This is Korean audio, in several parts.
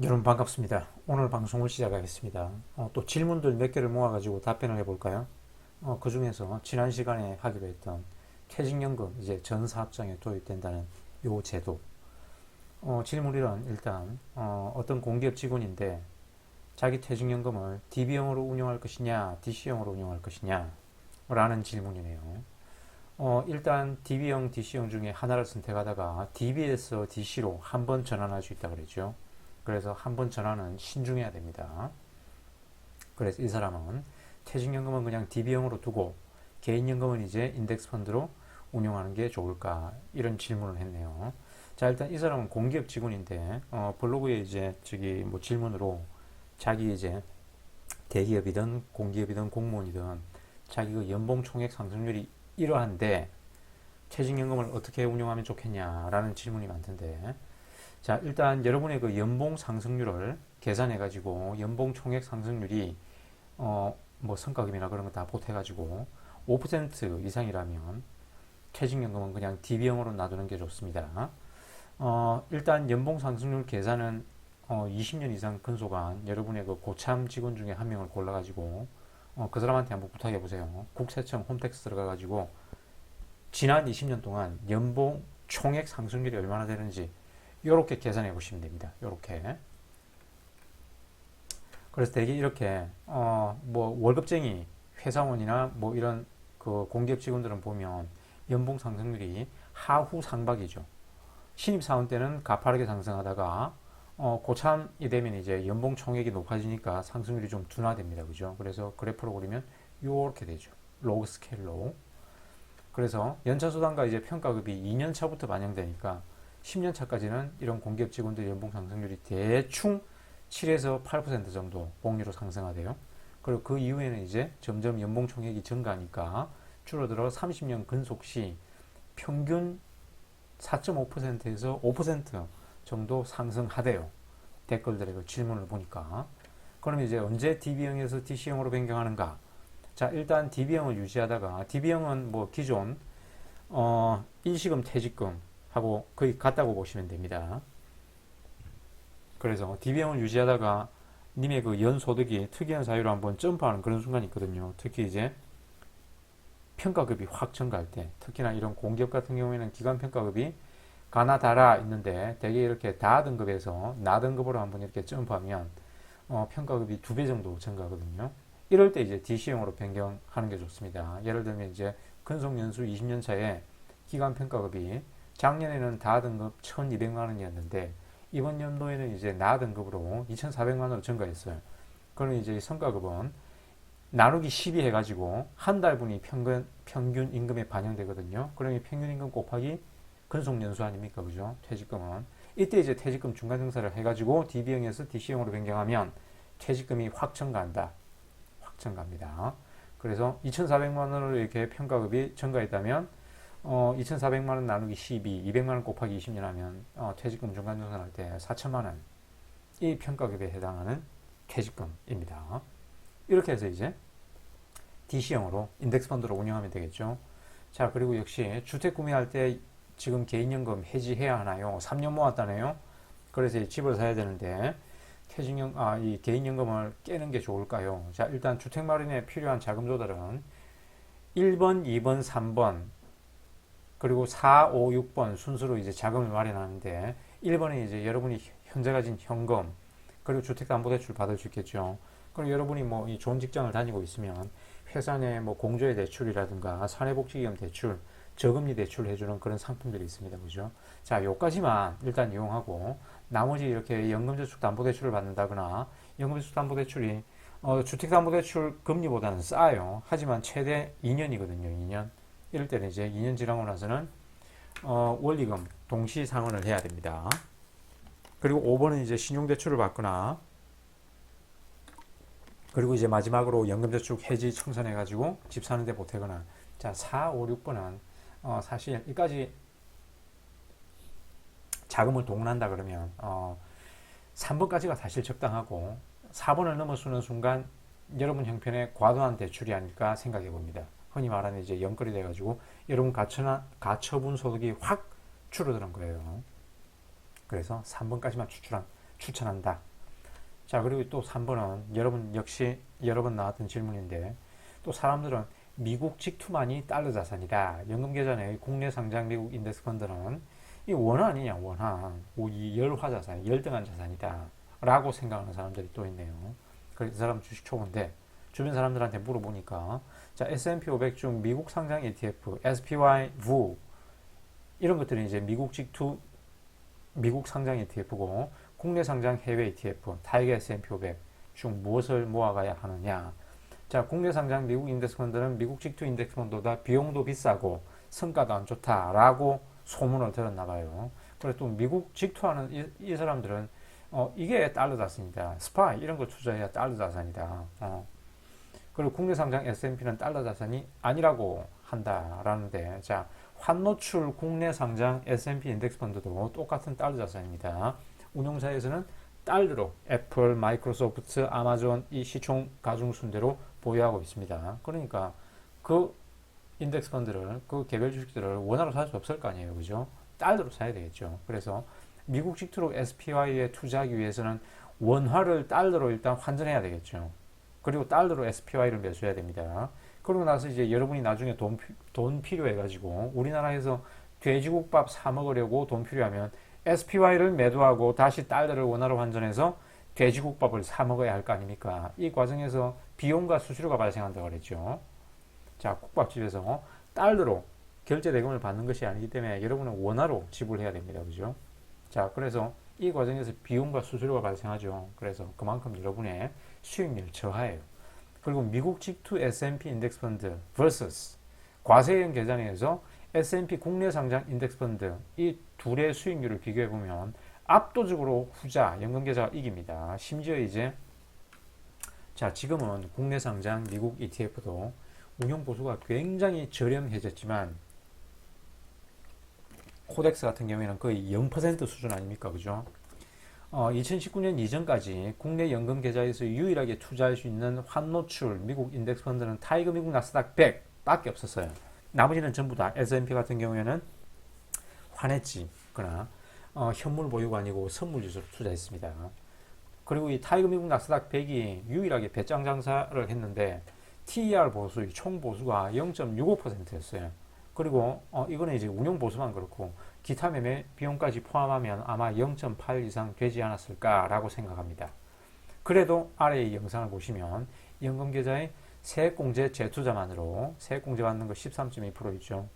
여러분 반갑습니다. 오늘 방송을 시작하겠습니다. 어, 또 질문들 몇 개를 모아가지고 답변을 해볼까요? 어, 그 중에서 지난 시간에 하기로 했던 퇴직연금 이제 전 사업장에 도입된다는 요 제도. 어, 질문이란 일단 어, 떤 공기업 직원인데 자기 퇴직연금을 DB형으로 운영할 것이냐, DC형으로 운영할 것이냐 라는 질문이네요. 어, 일단 DB형, DC형 중에 하나를 선택하다가 DB에서 DC로 한 번 전환할 수 있다 그랬죠. 그래서 한 번 전환은 신중해야 됩니다. 그래서 이 사람은 퇴직연금은 그냥 DB형으로 두고 개인연금은 이제 인덱스 펀드로 운용하는 게 좋을까 이런 질문을 했네요. 자 일단 이 사람은 공기업 직원인데 어, 블로그에 이제 저기 뭐 질문으로 자기 이제 대기업이든 공기업이든 공무원이든 자기 그 연봉 총액 상승률이 이러한데 퇴직연금을 어떻게 운용하면 좋겠냐라는 질문이 많던데 자, 일단 여러분의 그 연봉 상승률을 계산해 가지고 연봉 총액 상승률이 어, 뭐 성과금이나 그런 거 다 보태 가지고 5% 이상이라면 퇴직연금은 그냥 DB형으로 놔두는 게 좋습니다. 어, 일단 연봉 상승률 계산은 어, 20년 이상 근속한 여러분의 그 고참 직원 중에 한 명을 골라 가지고 어, 그 사람한테 한번 부탁해 보세요. 국세청 홈택스 들어가 가지고 지난 20년 동안 연봉 총액 상승률이 얼마나 되는지 이렇게 계산해 보시면 됩니다. 이렇게. 그래서 대개 이렇게 어 뭐 월급쟁이 회사원이나 뭐 이런 그 공기업 직원들은 보면 연봉 상승률이 하후 상박이죠. 신입 사원 때는 가파르게 상승하다가 어 고참이 되면 이제 연봉 총액이 높아지니까 상승률이 좀 둔화됩니다. 그죠? 그래서 그래프로 그리면 이렇게 되죠. 로그 스케일로. 그래서 연차 수당과 이제 평가급이 2년 차부터 반영되니까 10년 차까지는 이런 공기업 직원들 연봉 상승률이 대충 7에서 8% 정도 복리로 상승하대요. 그리고 그 이후에는 이제 점점 연봉 총액이 증가하니까 줄어들어 30년 근속 시 평균 4.5%에서 5% 정도 상승하대요. 댓글들의 그 질문을 보니까. 그럼 이제 언제 DB형에서 DC형으로 변경하는가? 자, 일단 DB형을 유지하다가 DB형은 뭐 기존 어, 일시금 퇴직금 하고 거의 같다고 보시면 됩니다. 그래서 DB형을 유지하다가 님의 그 연소득이 특이한 사유로 한번 점프하는 그런 순간이 있거든요. 특히 이제 평가급이 확 증가할 때, 특히나 이런 공기업 같은 경우에는 기관 평가급이 가나 다라 있는데 대개 이렇게 다 등급에서 나 등급으로 한번 이렇게 점프하면 어, 평가급이 두 배 정도 증가하거든요. 이럴 때 이제 DC형으로 변경하는 게 좋습니다. 예를 들면 이제 근속 연수 20년 차에 기관 평가급이 작년에는 다 등급 1,200만 원이었는데 이번 연도에는 이제 나 등급으로 2,400만 원으로 증가했어요. 그럼 이제 성과급은 나누기 12 해가지고 한 달분이 평균, 평균 임금에 반영되거든요. 그러면 평균 임금 곱하기 근속 연수 아닙니까? 그죠? 퇴직금은. 이때 이제 퇴직금 중간 증사를 해가지고 DB형에서 DC형으로 변경하면 퇴직금이 확 증가한다. 확 증가합니다. 그래서 2,400만 원으로 이렇게 평가급이 증가했다면 어, 2,400만 원 나누기 12, 200만 원 곱하기 20년 하면 어, 퇴직금 중간정산 할 때 4천만 원. 이 평가급에 해당하는 퇴직금입니다. 이렇게 해서 이제 DC형으로 인덱스 펀드로 운영하면 되겠죠. 자, 그리고 역시 주택 구매할 때 지금 개인연금 해지해야 하나요? 3년 모았다네요. 그래서 집을 사야 되는데 퇴직연 아, 이 개인연금을 깨는 게 좋을까요? 자, 일단 주택 마련에 필요한 자금 조달은 1번, 2번, 3번 그리고 4, 5, 6번 순서로 이제 자금을 마련하는데 1번에 이제 여러분이 현재 가진 현금 그리고 주택담보대출 받을 수 있겠죠. 그리고 여러분이 뭐 이 좋은 직장을 다니고 있으면 회사 내뭐 공조의 대출이라든가 사내복지기금 대출, 저금리 대출 해주는 그런 상품들이 있습니다. 그죠? 자, 요까지만 일단 이용하고 나머지 이렇게 연금저축담보대출을 받는다거나 연금저축담보대출이 어, 주택담보대출 금리보다는 싸요. 하지만 최대 2년이거든요. 2년. 이럴 때는 이제 2년 지나고 나서는 어, 원리금 동시 상환을 해야 됩니다. 그리고 5번은 이제 신용대출을 받거나 그리고 이제 마지막으로 연금저축 해지 청산해 가지고 집 사는데 보태거나 자 4, 5, 6번은 어, 사실 이까지 자금을 동원한다 그러면 어, 3번까지가 사실 적당하고 4번을 넘어서는 순간 여러분 형편에 과도한 대출이 아닐까 생각해 봅니다. 흔히 말하는 이제 연끌이 돼가지고 여러분 가처나, 가처분 소득이 확 줄어드는 거예요. 그래서 3번까지만 추천한, 추천한다. 자, 그리고 또 3번은 여러분 역시 여러 번 나왔던 질문인데 또 사람들은 미국 직투만이 달러 자산이다. 연금 계좌 내 국내 상장 미국 인덱스 펀드는 이 원화 아니냐, 원화. 이 열화 자산, 열등한 자산이다. 라고 생각하는 사람들이 또 있네요. 이 사람 주식 초보인데 주변 사람들한테 물어보니까 자, S&P 500 중 미국 상장 ETF, SPY, VU 이런 것들이 이제 미국 직투 미국 상장 ETF고 국내 상장 해외 ETF, 타이거 S&P 500 중 무엇을 모아가야 하느냐. 자, 국내 상장 미국 인덱스 펀드는 미국 직투 인덱스 펀드보다 비용도 비싸고 성과도 안 좋다라고 소문을 들었나 봐요. 그래서 또 미국 직투하는 이, 이 사람들은 어, 이게 달러 자산이다. 스파이 이런 거 투자해야 달러 자산이다. 어. 그리고 국내 상장 S&P는 달러 자산이 아니라고 한다라는데 자 환노출 국내 상장 S&P 인덱스 펀드도 똑같은 달러 자산입니다. 운용사에서는 달러로 애플, 마이크로소프트, 아마존 이 시총 가중 순대로 보유하고 있습니다. 그러니까 그 인덱스 펀드를 그 개별 주식들을 원화로 살 수 없을 거 아니에요. 그죠? 달러로 사야 되겠죠. 그래서 미국 직투로 SPY에 투자하기 위해서는 원화를 달러로 일단 환전해야 되겠죠. 그리고 달러로 SPY를 매수해야 됩니다. 그러고 나서 이제 여러분이 나중에 돈, 돈 필요해가지고 우리나라에서 돼지국밥 사 먹으려고 돈 필요하면 SPY를 매도하고 다시 달러를 원화로 환전해서 돼지국밥을 사 먹어야 할 거 아닙니까? 이 과정에서 비용과 수수료가 발생한다고 그랬죠. 자, 국밥집에서 달러로 결제 대금을 받는 것이 아니기 때문에 여러분은 원화로 지불해야 됩니다. 그죠? 자, 그래서 이 과정에서 비용과 수수료가 발생하죠. 그래서 그만큼 여러분의 수익률 저하예요. 그리고 미국 직투 S&P 인덱스 펀드 vs 과세형 계산에서 S&P 국내 상장 인덱스 펀드 이 둘의 수익률을 비교해 보면 압도적으로 후자 연금 계좌가 이깁니다. 심지어 이제 자 지금은 국내 상장 미국 ETF도 운용 보수가 굉장히 저렴해졌지만 코덱스 같은 경우에는 거의 0% 수준 아닙니까? 그죠? 어, 2019년 이전까지 국내 연금 계좌에서 유일하게 투자할 수 있는 환노출 미국 인덱스 펀드는 타이거 미국 나스닥 100 밖에 없었어요. 나머지는 전부 다 S&P 같은 경우에는 환해지거나 어, 현물 보유가 아니고 선물 지수로 투자했습니다. 그리고 이 타이거 미국 나스닥 100이 유일하게 배짱 장사를 했는데 TER 보수, 총 보수가 0.65%였어요. 그리고 어, 이거는 이제 운용 보수만 그렇고 기타 매매 비용까지 포함하면 아마 0.8 이상 되지 않았을까라고 생각합니다. 그래도 아래 이 영상을 보시면 연금계좌의 세액공제 재투자만으로 세액공제 받는 거 13.2% 있죠.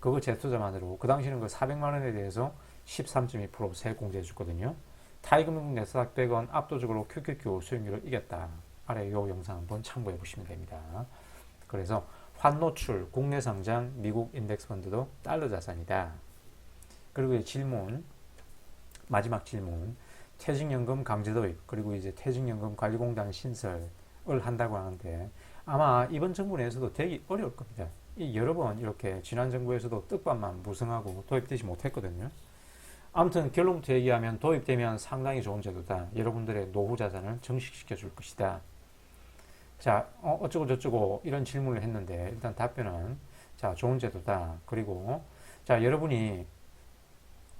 그거 재투자만으로 그 당시는 그 400만 원에 대해서 13.2% 세액공제 해 줬거든요. 타이거미국 네스닥 100원 압도적으로 QQQ 수익률을 이겼다. 아래 이 영상 한번 참고해 보시면 됩니다. 그래서 환노출, 국내 상장, 미국 인덱스 펀드도 달러 자산이다. 그리고 질문, 마지막 질문. 퇴직연금 강제 도입, 그리고 이제 퇴직연금 관리공단 신설을 한다고 하는데 아마 이번 정부 내에서도 되기 어려울 겁니다. 이 여러 번 이렇게 지난 정부에서도 뜻밭만 무성하고 도입되지 못했거든요. 아무튼 결론부터 얘기하면 도입되면 상당히 좋은 제도다. 여러분들의 노후 자산을 정식시켜 줄 것이다. 자, 어, 쩌고 저쩌고 이런 질문을 했는데 일단 답변은 자, 좋은 제도다. 그리고 자, 여러분이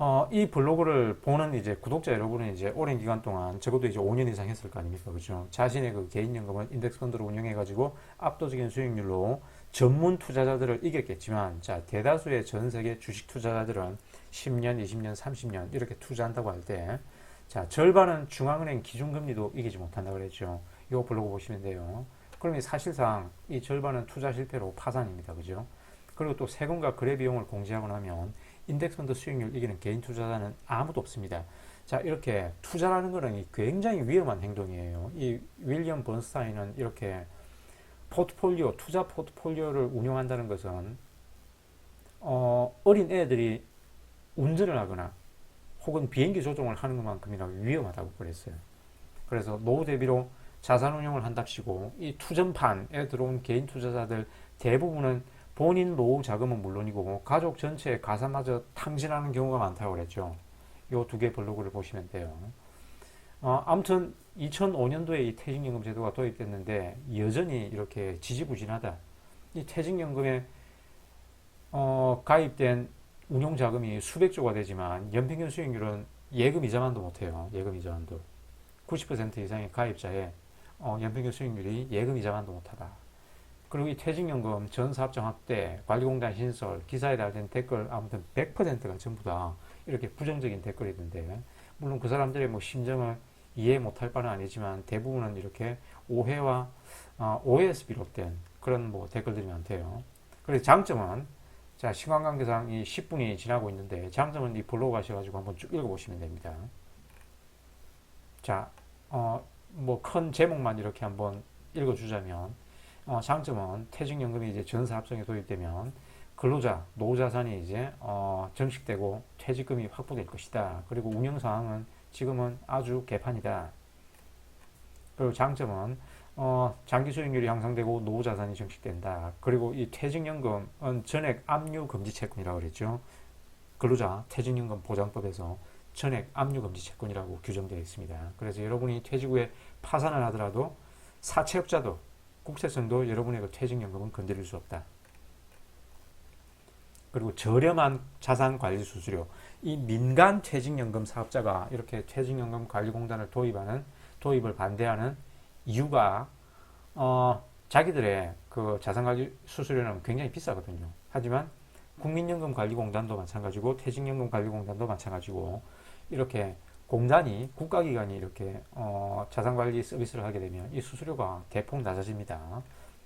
어, 이 블로그를 보는 이제 구독자 여러분은 이제 오랜 기간 동안 적어도 이제 5년 이상 했을 거 아닙니까? 그죠? 자신의 그 개인연금을 인덱스 펀드로 운영해가지고 압도적인 수익률로 전문 투자자들을 이겼겠지만, 자, 대다수의 전 세계 주식 투자자들은 10년, 20년, 30년 이렇게 투자한다고 할 때, 자, 절반은 중앙은행 기준금리도 이기지 못한다고 그랬죠. 이 블로그 보시면 돼요. 그러면 사실상 이 절반은 투자 실패로 파산입니다. 그죠? 그리고 또 세금과 거래 비용을 공제하고 나면 인덱스 펀드 수익률 이기는 개인 투자자는 아무도 없습니다. 자, 이렇게 투자라는 것은 굉장히 위험한 행동이에요. 이 윌리엄 번스타인은 이렇게 포트폴리오, 투자 포트폴리오를 운영한다는 것은 어, 어린 애들이 운전을 하거나 혹은 비행기 조종을 하는 것만큼이나 위험하다고 그랬어요. 그래서 노후 대비로 자산 운용을 한답시고 이 투전판에 들어온 개인 투자자들 대부분은 본인 노후 자금은 물론이고 가족 전체의 가산마저 탕진하는 경우가 많다고 그랬죠. 이두개 블로그를 보시면 돼요. 어, 아무튼 2005년도에 이 퇴직연금 제도가 도입됐는데 여전히 이렇게 지지부진하다. 이 퇴직연금에 어, 가입된 운용 자금이 수백조가 되지만 연평균 수익률은 예금 이자만도 못해요. 예금 이자만도. 90% 이상의 가입자의 어, 연평균 수익률이 예금 이자만도 못하다. 그리고 이 퇴직연금 전 사업장 확대, 관리공단 신설, 기사에 달린 댓글 아무튼 100%가 전부 다 이렇게 부정적인 댓글이던데 물론 그 사람들의 뭐 심정을 이해 못할 바는 아니지만 대부분은 이렇게 오해와 어, 오해에서 비롯된 그런 뭐 댓글들이 많대요. 그래서 장점은 자 시간 관계상 이 10분이 지나고 있는데 장점은 이 블로그 가셔가지고 한번 쭉 읽어보시면 됩니다. 자, 어, 뭐 큰 제목만 이렇게 한번 읽어주자면 어, 장점은 퇴직연금이 이제 전사합성에 도입되면 근로자, 노후자산이 이제 어, 정식되고 퇴직금이 확보될 것이다. 그리고 운영 상황은 지금은 아주 개판이다. 그리고 장점은 어, 장기 수익률이 향상되고 노후자산이 정식된다. 그리고 이 퇴직연금은 전액 압류 금지 채권이라고 그랬죠. 근로자 퇴직연금 보장법에서 전액 압류 금지 채권이라고 규정되어 있습니다. 그래서 여러분이 퇴직 후에 파산을 하더라도 사채업자도 국세청도 여러분의 그 퇴직연금은 건드릴 수 없다. 그리고 저렴한 자산 관리 수수료. 이 민간 퇴직연금 사업자가 이렇게 퇴직연금 관리공단을 도입하는 도입을 반대하는 이유가 어, 자기들의 그 자산관리 수수료는 굉장히 비싸거든요. 하지만 국민연금관리공단도 마찬가지고 퇴직연금관리공단도 마찬가지고 이렇게 공단이 국가기관이 이렇게 어, 자산관리 서비스를 하게 되면 이 수수료가 대폭 낮아집니다.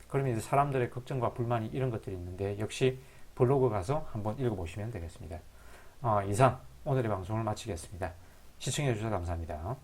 그러면 이제 사람들의 걱정과 불만이 이런 것들이 있는데 역시 블로그 가서 한번 읽어보시면 되겠습니다. 어, 이상 오늘의 방송을 마치겠습니다. 시청해 주셔서 감사합니다.